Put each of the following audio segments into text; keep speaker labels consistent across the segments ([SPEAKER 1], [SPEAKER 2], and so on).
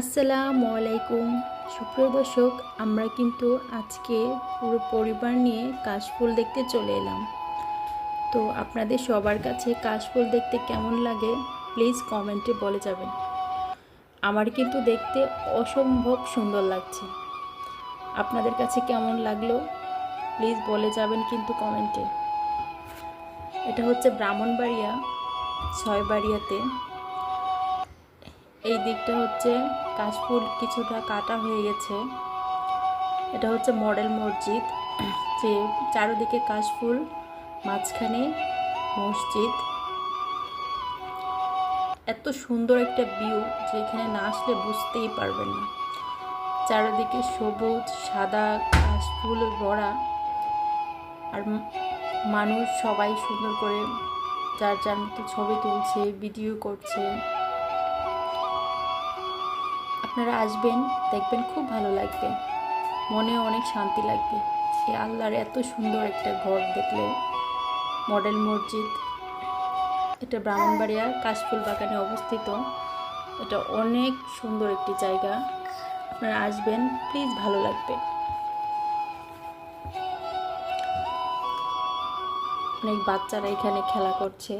[SPEAKER 1] আসসালামু আলাইকুম। সুপ্রিয় দর্শক, আমরা কিন্তু আজকে পুরো পরিবার নিয়ে কাশফুল দেখতে চলে এলাম। তো আপনাদের সবার কাছে কাশফুল দেখতে কেমন লাগে প্লিজ কমেন্টে বলে যাবেন। আমার কিন্তু দেখতে অসম্ভব সুন্দর লাগছে। আপনাদের কাছে কেমন লাগল প্লিজ বলে যাবেন কিন্তু কমেন্টে এটা হচ্ছে ব্রাহ্মণবাড়িয়া ছয় ছয়বাড়িয়াতে এই দিকটা হচ্ছে কাশফুল কিছুটা কাটা হয়ে গেছে। এটা হচ্ছে মডেল মসজিদ। যে চারোদিকে কাশফুল, মাঝখানে মসজিদ। এত সুন্দর একটা ভিউ যে এখানে না আসলে বুঝতেই পারবেন না। চারিদিকে সবুজ, সাদা কাশফুল, ভরা। আর মানুষ সবাই সুন্দর করে যার যার মতো ছবি তুলছে, ভিডিও করছে। আপনারা আসবেন, দেখবেন খুব ভালো লাগবে। মনে অনেক শান্তি লাগবে। এই আল্লাহর এত সুন্দর একটা ঘর দেখলে মডেল মসজিদ। এটা ব্রাহ্মণবাড়িয়া, কাশফুল বাগানে অবস্থিত। এটা অনেক সুন্দর একটি জায়গা। আপনারা আসবেন, প্লিজ ভালো লাগবে। অনেক বাচ্চারা এখানে খেলা করছে।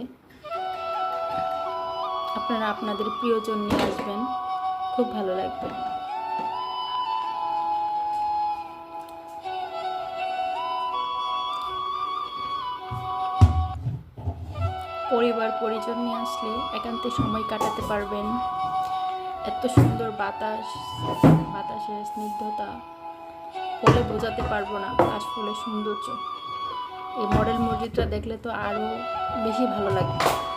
[SPEAKER 1] আপনারা আপনাদের প্রিয়জন নিয়ে আসবেন। খুব ভালো লাগবে। পরিবার, পরিজন নিয়ে আসলে একান্তে সময় কাটাতে পারবেন। এত সুন্দর বাতাস, বাতাসের স্নিগ্ধতা বলে বোঝাতে পারব না। কাশফুলের সৌন্দর্য। এই মডেল মসজিদটা দেখলে তো আরও বেশি ভালো লাগবে।